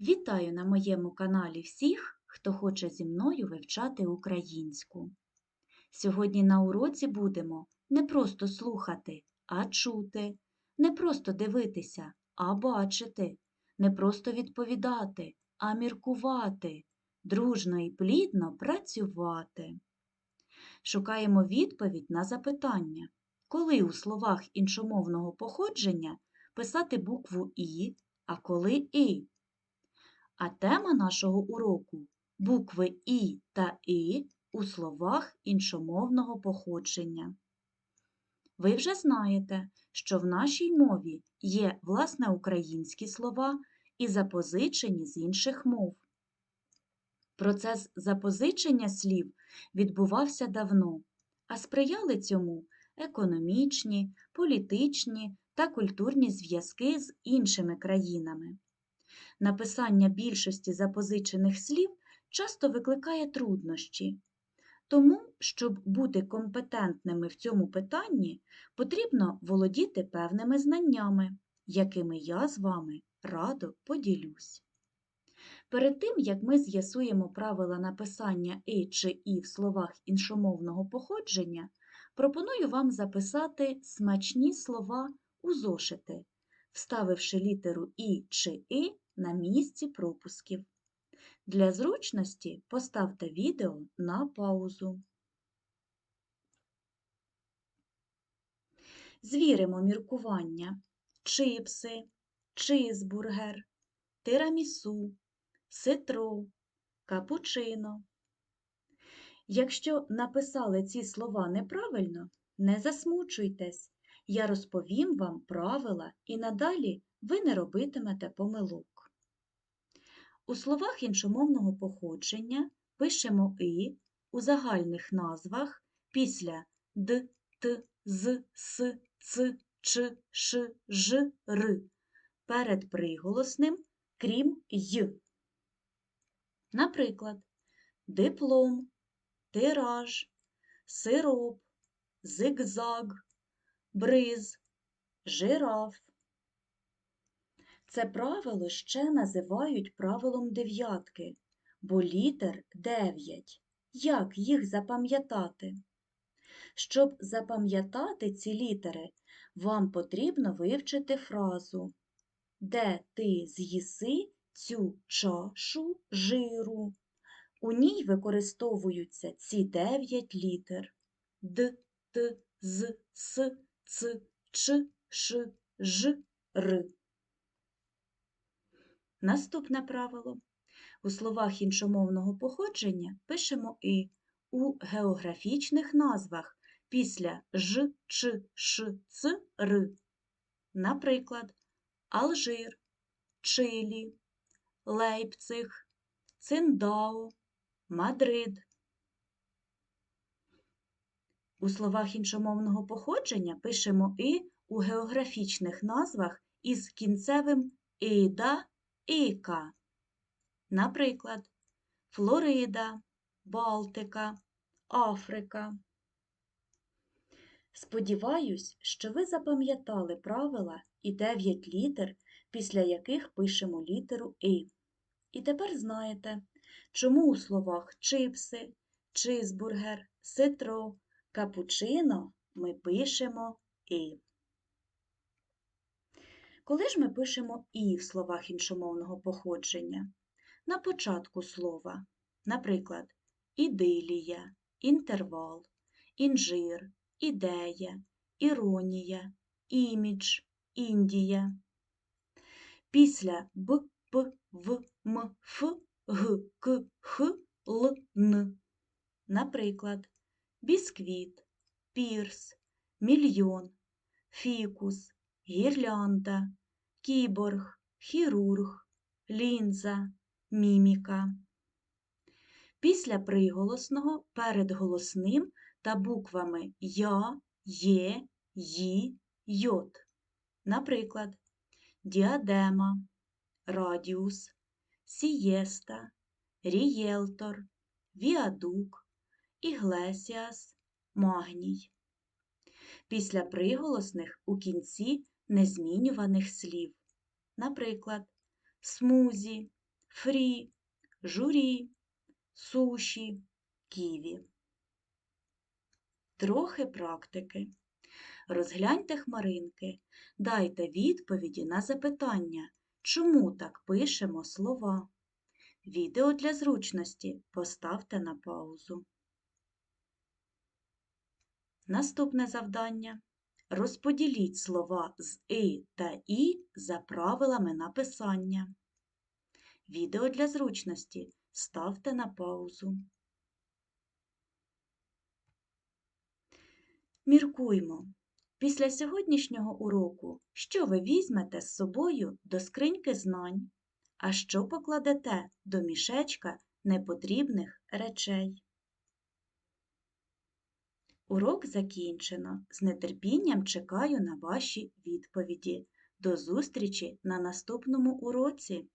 Вітаю на моєму каналі всіх, хто хоче зі мною вивчати українську. Сьогодні на уроці будемо не просто слухати, а чути, не просто дивитися, а бачити, не просто відповідати, а міркувати, дружно і плідно працювати. Шукаємо відповідь на запитання, коли у словах іншомовного походження писати букву І, а коли І. А тема нашого уроку букви І та І у словах іншомовного походження. Ви вже знаєте, що в нашій мові є власне українські слова і запозичені з інших мов. Процес запозичення слів відбувався давно, а сприяли цьому економічні, політичні та культурні зв'язки з іншими країнами. Написання більшості запозичених слів часто викликає труднощі. Тому, щоб бути компетентними в цьому питанні, потрібно володіти певними знаннями, якими я з вами радо поділюсь. Перед тим, як ми з'ясуємо правила написання «и» чи «і» в словах іншомовного походження, пропоную вам записати смачні слова у зошити, вставивши літеру «і» чи «и» на місці пропусків. Для зручності поставте відео на паузу. Звіримо міркування чипси, чизбургер, тирамісу, ситро, капучино. Якщо написали ці слова неправильно, не засмучуйтесь. Я розповім вам правила і надалі ви не робитимете помилок. У словах іншомовного походження пишемо «и» у загальних назвах після д, т, з, с, ц, ч, ш, ж, р перед приголосним, крім й. Наприклад, диплом, тираж, сироп, зигзаг, бриз, жираф. Це правило ще називають правилом дев'ятки, бо літер дев'ять. Як їх запам'ятати? Щоб запам'ятати ці літери, вам потрібно вивчити фразу Де ти з'їси цю чашу жиру? У ній використовуються ці дев'ять літер Д, Т, З, С, Ц, Ч, Ш, Ж, Р. Наступне правило. У словах іншомовного походження пишемо «и» у географічних назвах після ж, ч, ш, ц, р. Наприклад, Алжир, Чилі, Лейпциг, Циндао, Мадрид. У словах іншомовного походження пишемо «и» у географічних назвах із кінцевим Іка. Наприклад, Флорида, Балтика, Африка. Сподіваюсь, що ви запам'ятали правила і 9 літер, після яких пишемо літеру І. І тепер знаєте, чому у словах чипси, чизбургер, ситро, капучино ми пишемо І. Коли ж ми пишемо І в словах іншомовного походження? На початку слова, наприклад, ідилія, інтервал, інжир, ідея, іронія, імідж, Індія. Після Б, П, В, М, Ф, Г, К, Х, Л, Н. Наприклад, бісквіт, пірс, мільйон, фікус, гірлянда, кіборг, хірург, лінза, міміка. Після приголосного перед голосним та буквами Я, Є, Ї, Йот. Наприклад, діадема, радіус, сієста, рієлтор, віадук, іглесіас, магній. Після приголосних у кінці незмінюваних слів. Наприклад, смузі, фрі, журі, суші, ківі. Трохи практики. Розгляньте хмаринки, дайте відповіді на запитання, чому так пишемо слова. Відео для зручності поставте на паузу. Наступне завдання. Розподіліть слова з «и» та «і» за правилами написання. Відео для зручності ставте на паузу. Міркуймо. Після сьогоднішнього уроку, що ви візьмете з собою до скриньки знань, а що покладете до мішечка непотрібних речей? Урок закінчено. З нетерпінням чекаю на ваші відповіді. До зустрічі на наступному уроці!